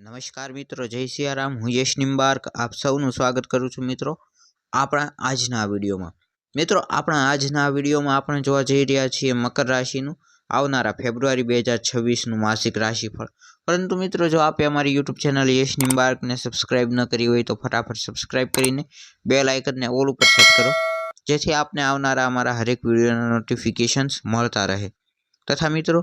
નમસ્કાર મિત્રો, જય સિયારામ. હું યશ નિમ્બાર્ક આપ સૌનું સ્વાગત કરું છું મિત્રો આપણા આજના વિડીયોમાં. મિત્રો, આપણા આજના વિડીયોમાં આપણે જોવા જઈ રહ્યા છીએ મકર રાશિનું. આવનારા ફેબ્રુઆરી બે હજાર છવ્વીસનું માસિક રાશિફળ. પરંતુ મિત્રો, જો આપે અમારી યુટ્યુબ ચેનલ યશ નિમ્બાર્કને સબસ્ક્રાઇબ ન કરી હોય તો ફટાફટ સબસ્ક્રાઇબ કરીને બે લાઇકનને ઓલ ઉપર સેટ કરો. જેથી આપને આવનારા અમારા હરેક વિડીયોના નોટિફિકેશન્સ મળતા રહે. તથા મિત્રો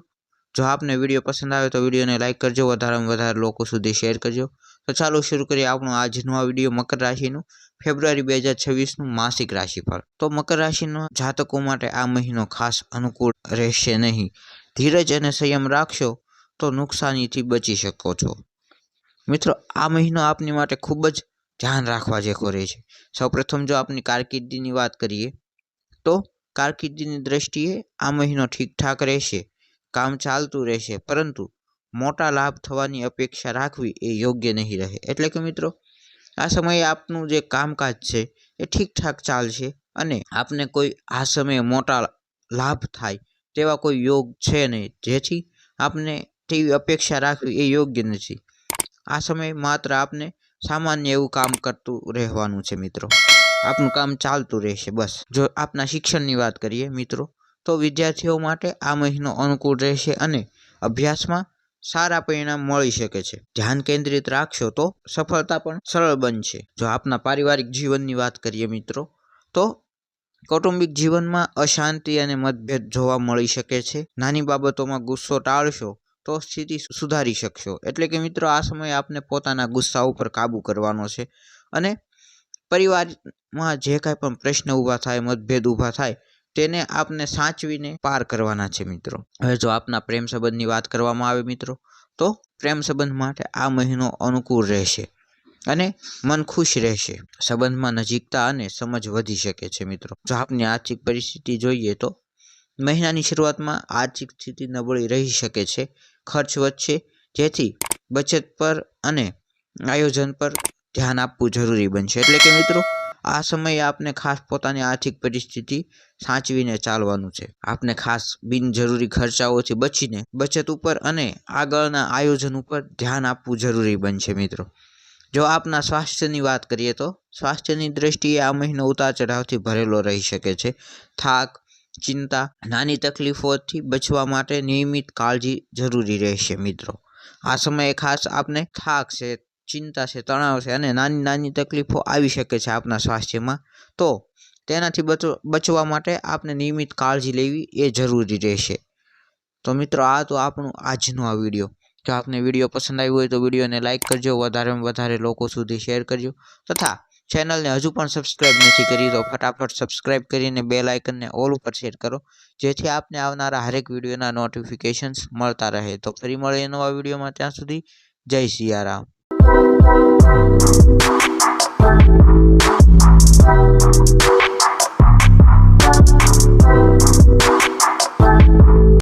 જો આપને વીડિયો પસંદ આવે તો વિડીયોને લાઇક કરજો, વધારેમાં વધારે લોકો સુધી શેર કરજો. તો ચાલો શરૂ કરીએ આપણો આજનો આ વીડિયો મકર રાશિનું. ફેબ્રુઆરી બે હજાર છવ્વીસનું માસિક રાશિફળ. તો મકર રાશિના જાતકો માટે આ મહિનો ખાસ અનુકૂળ રહેશે નહીં. ધીરજ અને સંયમ રાખશો તો નુકસાનીથી બચી શકો છો. મિત્રો, આ મહિનો આપની માટે ખૂબ જ ધ્યાન રાખવા જેવો રહે છે. સૌપ્રથમ જો આપની કારકિર્દીની વાત કરીએ, તો કારકિર્દીની દ્રષ્ટિએ આ મહિનો ઠીકઠાક રહેશે. કામ ચાલતું રહેશે, પરંતુ મોટા લાભ થવાની અપેક્ષા રાખવી એ યોગ્ય નહીં રહે. એટલે કે મિત્રો, આ સમયે આપનું જે કામકાજ છે એ ઠીકઠાક ચાલશે અને આપને કોઈ આ સમયે મોટા લાભ થાય તેવા કોઈ યોગ છે નહીં. જેથી આપને તેવી અપેક્ષા રાખવી એ યોગ્ય નથી. આ સમયે માત્ર આપને સામાન્ય એવું કામ કરતું રહેવાનું છે મિત્રો. આપનું કામ ચાલતું રહેશે બસ. જો આપના શિક્ષણની વાત કરીએ મિત્રો તો વિદ્યાર્થીઓ માટે આ મહિનો અનુકૂળ રહેશે અને અભ્યાસમાં સારા પરિણામ મળી શકે છે. ધ્યાન કેન્દ્રિત રાખશો તો સફળતા પણ સરળ બનશે. જો આપના પારિવારિક જીવનની વાત કરીએ મિત્રો, તો કૌટુંબિક જીવનમાં અશાંતિ અને મતભેદ જોવા મળી શકે છે. નાની બાબતોમાં ગુસ્સો ટાળશો તો સ્થિતિ સુધારી શકશો. એટલે કે મિત્રો, આ સમયે આપને પોતાના ગુસ્સા ઉપર કાબૂ કરવાનો છે અને પરિવારમાં જે કાંઈ પણ પ્રશ્ન ઊભા થાય, મતભેદ ઊભા થાય તેને આપને સાચવીને પાર કરવાના છે મિત્રો. હવે જો આપના પ્રેમ સંબંધની વાત કરવામાં આવે મિત્રો, તો પ્રેમ સંબંધ માટે આ મહિનો અનુકૂળ રહેશે અને મન ખુશ રહેશે. સંબંધમાં નજીકતા અને સમજ વધી શકે છે મિત્રો. જો આપની આર્થિક પરિસ્થિતિ જોઈએ તો મહિનાની શરૂઆતમાં આર્થિક સ્થિતિ નબળી રહી શકે છે. ખર્ચ વધશે, જેથી બચત પર અને આયોજન પર ધ્યાન આપવું જરૂરી બનશે. એટલે કે મિત્રો આ સમયે આપને ખાસ પોતાની આર્થિક પરિસ્થિતિ સાચવીને ચાલવાનું છે. આપને ખાસ બિનજરૂરી ખર્ચાઓથી બચીને બચત ઉપર અને આગળના આયોજન ઉપર ધ્યાન આપવું જરૂરી બનશે મિત્રો. જો આપના સ્વાસ્થ્યની વાત કરીએ તો સ્વાસ્થ્યની દ્રષ્ટિએ આ મહિનો ઉતાર ચઢાવથી ભરેલો રહી શકે છે. થાક, ચિંતા, નાની તકલીફોથી બચવા માટે નિયમિત કાળજી જરૂરી રહેશે મિત્રો. આ સમયે ખાસ આપને થાક છે ચિંતા છે, તણાવ છે અને નાની નાની તકલીફો આવી શકે છે આપના સ્વાસ્થ્યમાં. તો તેનાથી બચવા માટે આપને નિયમિત કાળજી લેવી એ જરૂરી રહેશે. તો મિત્રો, આ તો આપણું આજનો આ વીડિયો. જો આપને વીડિયો પસંદ આવ્યો હોય તો વિડીયોને લાઇક કરજો, વધારેમાં વધારે લોકો સુધી શેર કરજો તથા ચેનલને હજુ પણ સબસ્ક્રાઇબ નથી કરી તો ફટાફટ સબસ્ક્રાઇબ કરીને બે લાઇકનને ઓલ ઉપર શેર કરો, જેથી આપને આવનારા હરેક વિડીયોના નોટિફિકેશન્સ મળતા રહે. તો ફરી મળે નવા વિડીયોમાં ત્યાં સુધી. જય સિયારામ. Thank you.